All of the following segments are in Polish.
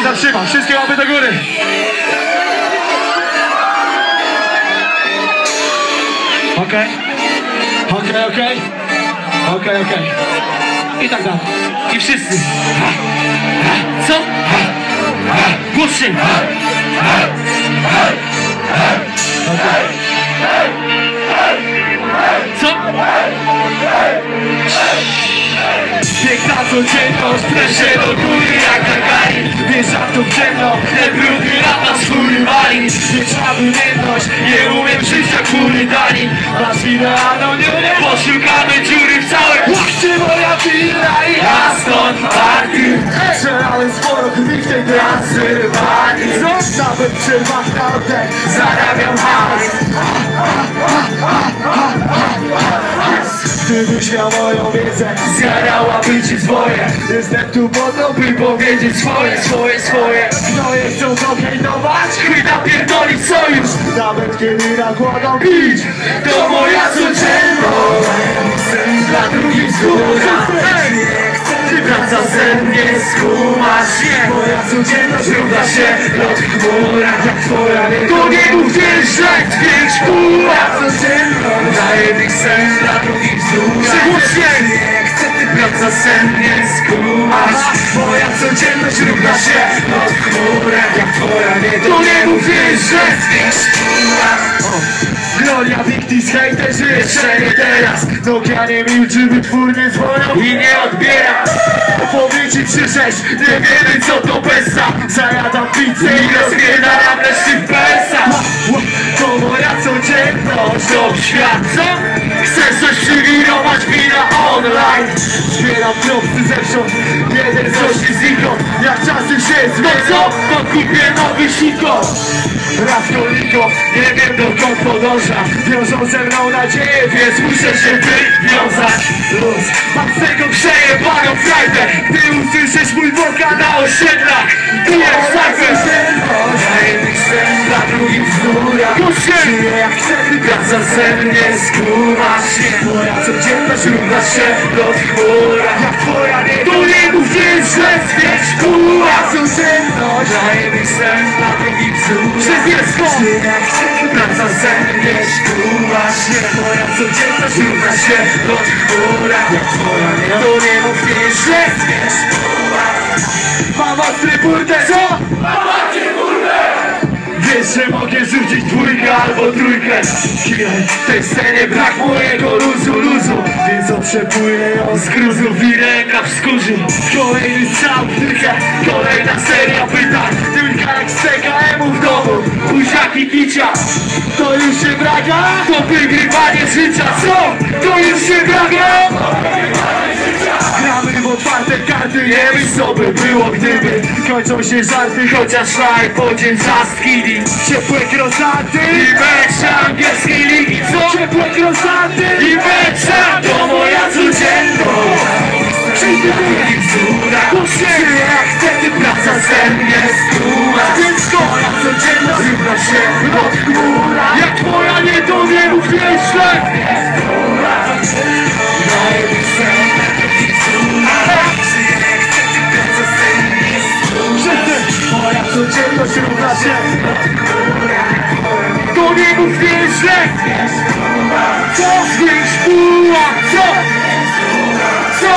nie zatrzyma. Wszystkie łapy do góry. Okej. Okej, okej. Okej, okej. I tak dalej. I wszyscy. Co? Głośniej. Co? Piękna codzienność, presie do góry Wjeżdżam tu w ciemno, te brudy lata fury wali? Wieczna wymierność, nie umiem żyć jak fury Danin Masz idealną niunię, poszukamy dziury w całej Łachcie moja wina i ja stąd party. Strzelałem sporo krwi w tej Transylwanii w przerwach oddech zarabiam hajs Gdybyś miał moją wiedzę, zjarałaby ci swoje Jestem tu po to, by powiedzieć swoje, swoje, swoje. No je chcą to hejtować, chuj napierdolić sojusz. Nawet kiedy nakładam bić, to moja codzienność. Dla drugich skóra Ty wraca ze mnie, skumasz Moja codzienność równa się lot Jak twoja nie To nie mów źle, twierdź kula Codzienność daje tych sen dla drugich wzór Chcę ty praca sen nie skumasz Moja codzienność równa się lot w chmurach Jak twoja nie To nie mów źle, twierdź kula Gloria Victis, hejterzy, jeszcze nie teraz. Nokia nie milczy, wytwórnie dzwonią i nie odbiera Powie ci przyszedł, nie wiemy co to besa Zajadam pizzę i rozpierdalam reszty w Zbieram propsy zewsząd, jeden coś znikąd Jak czasy się zmęczą, to kupię nowy sikon. Raz koliko, nie wiem dokąd podążam Wiążą ze mną nadzieję, więc muszę się wywiązać. Luz, mam z tego przejebaną frajdę. Ty usłyszysz mój wokal na osiedlach Czuję jak praca ze mnie skumasz się. Moja codzienność równa się do chmura Jak twoja nie To nie mów źle, zwiedź kula Codzienność Daję sen dla drugich wzóra Przez niebiesko jak chcę, praca ze mnie skumasz się. Moja codzienność równa się do chmura Jak twoja nie To nie mów źle, zwiedź kula Mam ostry burdę, że mogę rzucić dwójkę albo trójkę w tej scenie brak mojego luzu, luzu Więc otrzepuję ją z gruzów i w skórzu Kolejny strzał w kolejna seria pytań Tylko jak z TKM-u w domu, buziaki picia To już się braga? To wygrywanie życia, co? To już się braga? Otwarte karty, nie co by było gdyby Kończą się żarty, chociaż live podzień zaskili Ciepłe krosaty i mecz angielskiej ligi Co? Ciepłe krosaty Równa się To nie mów źle Co? Zwiększ puła Co? Co?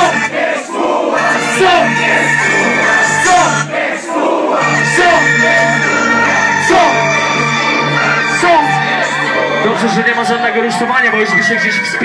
Co? Co? Co? Co? Co? Dobrze, że nie ma żadnego rusztowania, bo już by się gdzieś wspinał